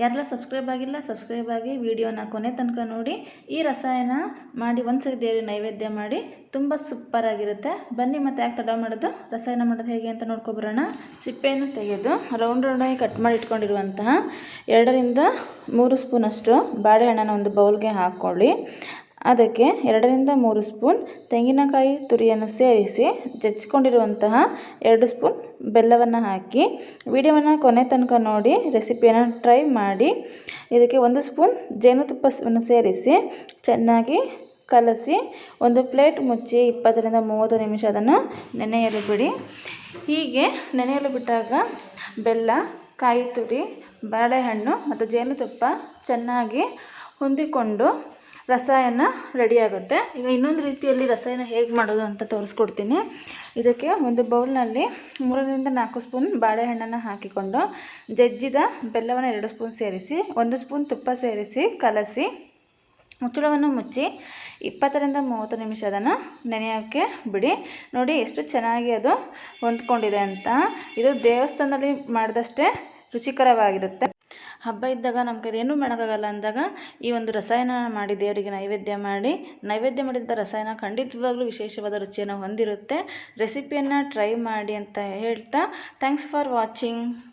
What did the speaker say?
ಯಾರೆಲ್ಲ ಸಬ್ಸ್ಕ್ರೈಬ್ ಆಗಿಲ್ಲ ಸಬ್ಸ್ಕ್ರೈಬ್ ಆಗಿ ವಿಡಿಯೋನ ಕೊನೆ ತನಕ ನೋಡಿ, ಈ ರಸಾಯನ ಮಾಡಿ ಒಂದ್ಸರಿ ದೇವರಿಗೆ ನೈವೇದ್ಯ ಮಾಡಿ, ತುಂಬ ಸೂಪರಾಗಿರುತ್ತೆ ಬನ್ನಿ ಮತ್ತೆ ಯಾಕೆ ತಡ ಮಾಡೋದು? ರಸಾಯನ ಮಾಡೋದು ಹೇಗೆ ಅಂತ ನೋಡ್ಕೊಬರೋಣ. ಸಿಪ್ಪೆಯನ್ನು ತೆಗೆದು ರೌಂಡ್ ರೌಂಡಾಗಿ ಕಟ್ ಮಾಡಿ ಇಟ್ಕೊಂಡಿರುವಂತಹ ಎರಡರಿಂದ ಮೂರು ಸ್ಪೂನಷ್ಟು ಬಾಳೆಹಣ್ಣನ ಒಂದು ಬೌಲ್ಗೆ ಹಾಕ್ಕೊಳ್ಳಿ ಅದಕ್ಕೆ ಎರಡರಿಂದ ಮೂರು ಸ್ಪೂನ್ ತೆಂಗಿನಕಾಯಿ ತುರಿಯನ್ನು ಸೇರಿಸಿ ಜಜ್ಜಿಕೊಂಡಿರುವಂತಹ ಎರಡು ಸ್ಪೂನ್ ಬೆಲ್ಲವನ್ನು ಹಾಕಿ ವಿಡಿಯೋವನ್ನು ಕೊನೆ ತನಕ ನೋಡಿ ರೆಸಿಪಿಯನ್ನು ಟ್ರೈ ಮಾಡಿ. ಇದಕ್ಕೆ ಒಂದು ಸ್ಪೂನ್ ಜೇನುತುಪ್ಪವನ್ನು ಸೇರಿಸಿ ಚೆನ್ನಾಗಿ ಕಲಸಿ ಒಂದು ಪ್ಲೇಟ್ ಮುಚ್ಚಿ ಇಪ್ಪತ್ತರಿಂದ ಮೂವತ್ತು ನಿಮಿಷ ಅದನ್ನು ನೆನೆಯಲು ಬಿಡಿ. ಹೀಗೆ ನೆನೆಯಲು ಬಿಟ್ಟಾಗ ಬೆಲ್ಲ, ಕಾಯಿ ತುರಿ, ಬಾಳೆಹಣ್ಣು ಮತ್ತು ಜೇನುತುಪ್ಪ ಚೆನ್ನಾಗಿ ಹೊಂದಿಕೊಂಡು ರಸಾಯನ ರೆಡಿಯಾಗುತ್ತೆ ಈಗ ಇನ್ನೊಂದು ರೀತಿಯಲ್ಲಿ ರಸಾಯನ ಹೇಗೆ ಮಾಡೋದು ಅಂತ ತೋರಿಸ್ಕೊಡ್ತೀನಿ. ಇದಕ್ಕೆ ಒಂದು ಬೌಲ್ನಲ್ಲಿ ಮೂರರಿಂದ ನಾಲ್ಕು ಸ್ಪೂನ್ ಬಾಳೆಹಣ್ಣನ್ನು ಹಾಕಿಕೊಂಡು ಜಜ್ಜಿದ ಬೆಲ್ಲವನ್ನು ಎರಡು ಸ್ಪೂನ್ ಸೇರಿಸಿ, ಒಂದು ಸ್ಪೂನ್ ತುಪ್ಪ ಸೇರಿಸಿ ಕಲಸಿ, ಮುಚ್ಚಳವನ್ನು ಮುಚ್ಚಿ ಇಪ್ಪತ್ತರಿಂದ ಮೂವತ್ತು ನಿಮಿಷ ಅದನ್ನು ನೆನೆಯೋಕ್ಕೆ ಬಿಡಿ. ನೋಡಿ ಎಷ್ಟು ಚೆನ್ನಾಗಿ ಅದು ಹೊಂದ್ಕೊಂಡಿದೆ ಅಂತ. ಇದು ದೇವಸ್ಥಾನದಲ್ಲಿ ಮಾಡಿದಷ್ಟೇ ರುಚಿಕರವಾಗಿರುತ್ತೆ. ಹಬ್ಬ ಇದ್ದಾಗ ನಮ್ಮ ಕೈಲಿ ಏನೂ ಮಾಡೋಕ್ಕಾಗಲ್ಲ ಅಂದಾಗ ಈ ಒಂದು ರಸಾಯನ ಮಾಡಿ ದೇವರಿಗೆ ನೈವೇದ್ಯ ಮಾಡಿ, ನೈವೇದ್ಯ ಮಾಡಿದಂಥ ರಸಾಯನ ಖಂಡಿತವಾಗ್ಲೂ ವಿಶೇಷವಾದ ರುಚಿಯನ್ನು ಹೊಂದಿರುತ್ತೆ. ರೆಸಿಪಿಯನ್ನು ಟ್ರೈ ಮಾಡಿ ಅಂತ ಹೇಳ್ತಾ, ಥ್ಯಾಂಕ್ಸ್ ಫಾರ್ ವಾಚಿಂಗ್.